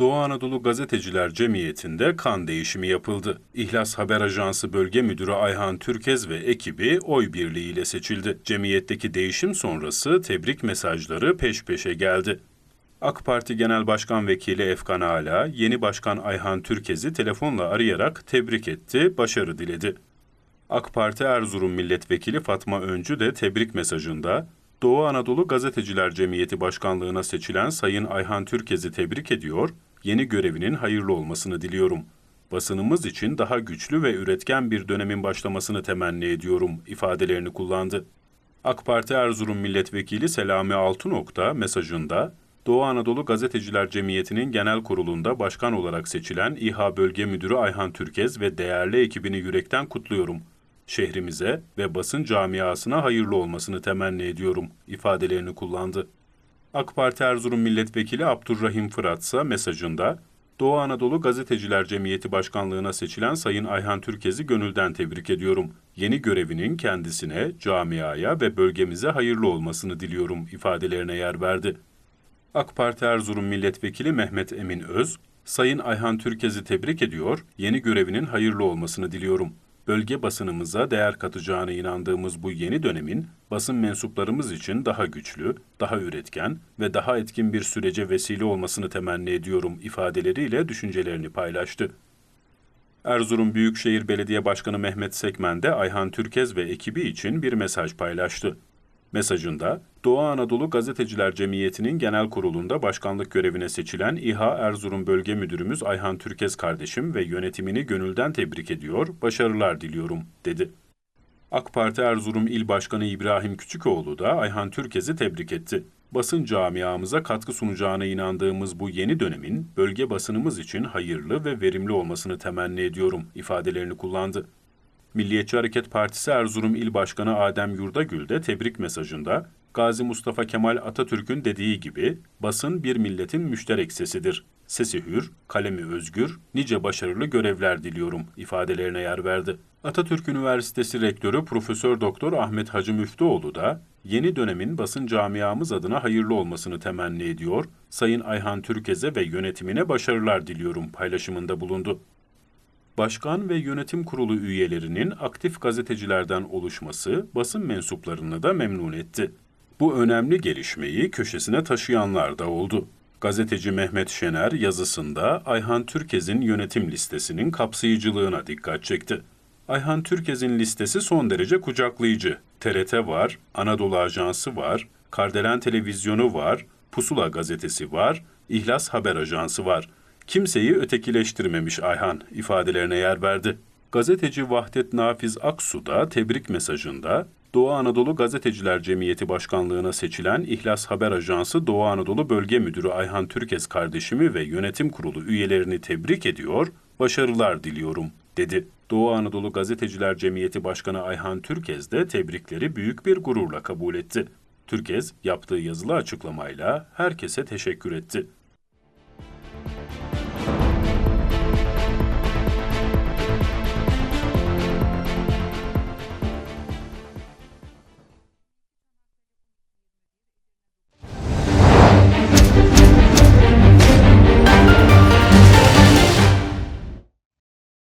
Doğu Anadolu Gazeteciler Cemiyeti'nde kan değişimi yapıldı. İhlas Haber Ajansı Bölge Müdürü Ayhan Türkez ve ekibi oy birliğiyle seçildi. Cemiyetteki değişim sonrası tebrik mesajları peş peşe geldi. AK Parti Genel Başkan Vekili Efkan Ala, yeni başkan Ayhan Türkez'i telefonla arayarak tebrik etti, başarı diledi. AK Parti Erzurum Milletvekili Fatma Öncü de tebrik mesajında, Doğu Anadolu Gazeteciler Cemiyeti Başkanlığına seçilen Sayın Ayhan Türkez'i tebrik ediyor, yeni görevinin hayırlı olmasını diliyorum. Basınımız için daha güçlü ve üretken bir dönemin başlamasını temenni ediyorum ifadelerini kullandı. AK Parti Erzurum Milletvekili Selami Altınok da mesajında, Doğu Anadolu Gazeteciler Cemiyeti'nin genel kurulunda başkan olarak seçilen İHA Bölge Müdürü Ayhan Türkez ve değerli ekibini yürekten kutluyorum. Şehrimize ve basın camiasına hayırlı olmasını temenni ediyorum ifadelerini kullandı. AK Parti Erzurum Milletvekili Abdurrahim Fırat ise mesajında Doğu Anadolu Gazeteciler Cemiyeti Başkanlığına seçilen Sayın Ayhan Türkez'i gönülden tebrik ediyorum. Yeni görevinin kendisine, camiaya ve bölgemize hayırlı olmasını diliyorum ifadelerine yer verdi. AK Parti Erzurum Milletvekili Mehmet Emin Öz, Sayın Ayhan Türkez'i tebrik ediyor, yeni görevinin hayırlı olmasını diliyorum. Bölge basınımıza değer katacağına inandığımız bu yeni dönemin basın mensuplarımız için daha güçlü, daha üretken ve daha etkin bir sürece vesile olmasını temenni ediyorum ifadeleriyle düşüncelerini paylaştı. Erzurum Büyükşehir Belediye Başkanı Mehmet Sekmen de Ayhan Türkez ve ekibi için bir mesaj paylaştı. Mesajında, Doğu Anadolu Gazeteciler Cemiyeti'nin genel kurulunda başkanlık görevine seçilen İHA Erzurum Bölge Müdürümüz Ayhan Türkez kardeşim ve yönetimini gönülden tebrik ediyor, başarılar diliyorum, dedi. AK Parti Erzurum İl Başkanı İbrahim Küçükoğlu da Ayhan Türkez'i tebrik etti. Basın camiamıza katkı sunacağına inandığımız bu yeni dönemin bölge basınımız için hayırlı ve verimli olmasını temenni ediyorum ifadelerini kullandı. Milliyetçi Hareket Partisi Erzurum İl Başkanı Adem Yurdagül de tebrik mesajında Gazi Mustafa Kemal Atatürk'ün dediği gibi basın bir milletin müşterek sesidir. Sesi hür, kalemi özgür, nice başarılı görevler diliyorum ifadelerine yer verdi. Atatürk Üniversitesi Rektörü Profesör Doktor Ahmet Hacı Müftüoğlu da yeni dönemin basın camiamız adına hayırlı olmasını temenni ediyor, Sayın Ayhan Türkez'e ve yönetimine başarılar diliyorum paylaşımında bulundu. Başkan ve yönetim kurulu üyelerinin aktif gazetecilerden oluşması basın mensuplarını da memnun etti. Bu önemli gelişmeyi köşesine taşıyanlar da oldu. Gazeteci Mehmet Şener yazısında Ayhan Türkez'in yönetim listesinin kapsayıcılığına dikkat çekti. Ayhan Türkez'in listesi son derece kucaklayıcı. TRT var, Anadolu Ajansı var, Kardelen Televizyonu var, Pusula Gazetesi var, İhlas Haber Ajansı var. Kimseyi ötekileştirmemiş Ayhan ifadelerine yer verdi. Gazeteci Vahdet Nafiz Aksu da tebrik mesajında Doğu Anadolu Gazeteciler Cemiyeti Başkanlığına seçilen İhlas Haber Ajansı Doğu Anadolu Bölge Müdürü Ayhan Türkez kardeşimi ve yönetim kurulu üyelerini tebrik ediyor, başarılar diliyorum, dedi. Doğu Anadolu Gazeteciler Cemiyeti Başkanı Ayhan Türkez de tebrikleri büyük bir gururla kabul etti. Türkez yaptığı yazılı açıklamayla herkese teşekkür etti.